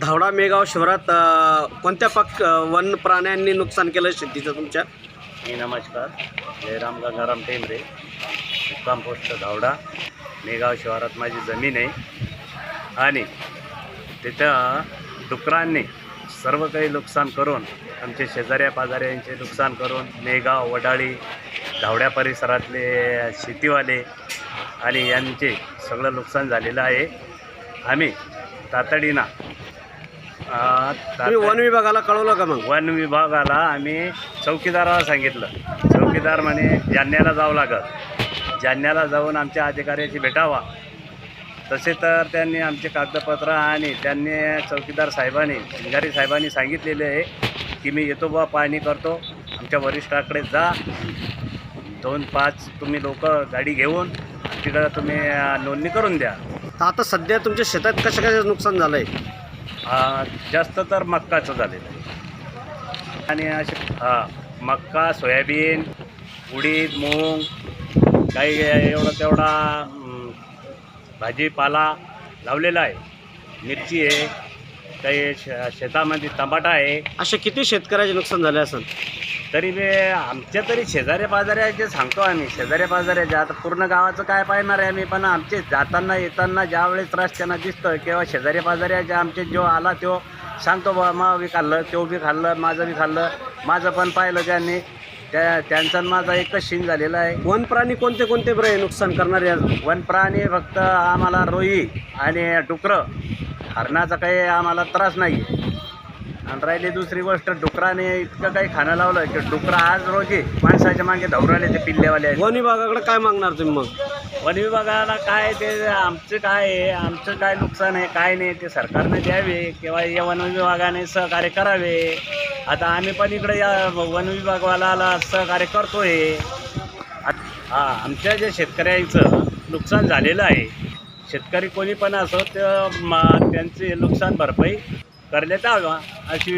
धावडा मेगाव शहरात कोणत्या पक वन प्राण्यांनी नुकसान केलं शेतीचं तुमच्या? मी नमस्कार. जयराम गंगाराम टेंबरे. मुक्काम पोस्ट धावडा. मेगाव शहरात माझी जमीन आहे. आणि तिथं डुकरांनी सर्व काही नुकसान करून आमचे शेजाऱ्या पाजाऱ्यांचे नुकसान करून मेगाव वडाळी धावड्या परिसरातले शेतीवाले आणि यांचे सगळं नुकसान झालेलं आहे. आम्ही तातडीनं तुम्ही वन विभागाला कळवलं का मग? वन विभागाला आम्ही चौकीदाराला सांगितलं. चौकीदार म्हणे जालन्याला जावं लागत जालन्याला जाऊन आमच्या अधिकाऱ्याशी भेटावा. तसे तर त्यांनी आमचे कागदपत्र आणि त्यांनी चौकीदार साहेबांनी शिंगारी साहेबांनी सांगितलेले आहे की मी येतो बा पाहणी करतो. आमच्या वरिष्ठाकडे जा. दोन पाच तुम्ही लोक गाडी घेऊन तिकडं तुम्ही अं, नोंदणी करून द्या. आता सध्या तुमच्या शेतात कशा कशाचं नुकसान झालं आहे जास्त तर मक्काचं झालेलं आहे. आणि असे हां मक्का सोयाबीन उडीद मूग काही एवढा तेवढा भाजीपाला लावलेला आहे. मिरची आहे काही शे शेतामध्ये टमाटा आहे. असे किती शेतकऱ्याचे नुकसान झाले असेल? तरी बी आमच्या तरी शेजाऱ्या पाजाऱ्याचे सांगतो आम्ही. शेजाऱ्या पाजाऱ्याचे आता पूर्ण गावाचं काय पाहणार आहे आम्ही? पण आमचे जाताना येताना ज्यावेळेस रस्त्यानं दिसतं किंवा शेजारी पाजाऱ्याचे आमचे जो आला तो सांगतो बा मा बी खाल्लं तो बी खाल्लं माझं बी खाल्लं माझं पण पाहिलं त्यांनी. त्या त्यांचा माझा एकच सीन झालेला आहे. वन प्राणी कोणते कोणते बरं आहे नुकसान करणारे? वन प्राणी फक्त आम्हाला रोई आणि डुकरं. हरणाचा काही आम्हाला त्रास नाही आणि राहिली दुसरी गोष्ट डुकराने इतकं काही खाणं लावलं की डुकरं आज रोजी माणसाच्या मागे धावराले ते पिल्लेवाले. वन विभागाकडे काय मागणार तुम्ही मग? वन विभागाला काय ते आमचं काय आहे आमचं काय नुकसान आहे काय नाही ते सरकारने द्यावे किंवा या वन विभागाने सहकार्य करावे. आता आम्ही पण इकडे या वन विभागवाला सहकार्य करतोय. हा आमच्या जे शेतकऱ्यांचं नुकसान झालेलं आहे शेतकरी कोणी पण असो तर त्यांचे नुकसान भरपाई करण्यात यावा अशी